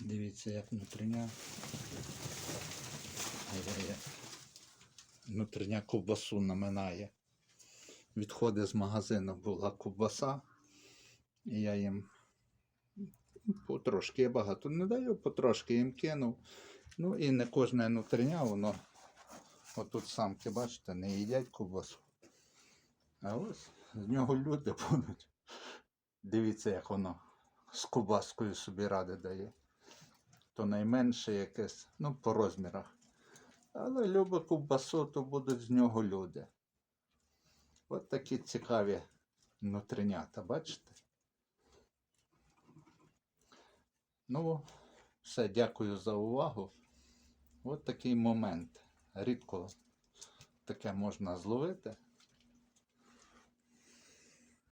Дивіться, як внутрішня. Внутрішня ковбасу наминає. Відходи з магазину була ковбаса. І я їм потрошки, я багато не даю, потрошки їм кинув. Ну і не кожне нутриня, воно. Отут самки, бачите, не їдять ковбасу. А ось з нього люди будуть. Дивіться, як воно з ковбаскою собі ради дає. То найменше якесь, ну, по розмірах. Але любить ковбасу, то будуть з нього люди. От такі цікаві нутринята, бачите? Ну, все, дякую за увагу. От такий момент. Рідко таке можна зловити.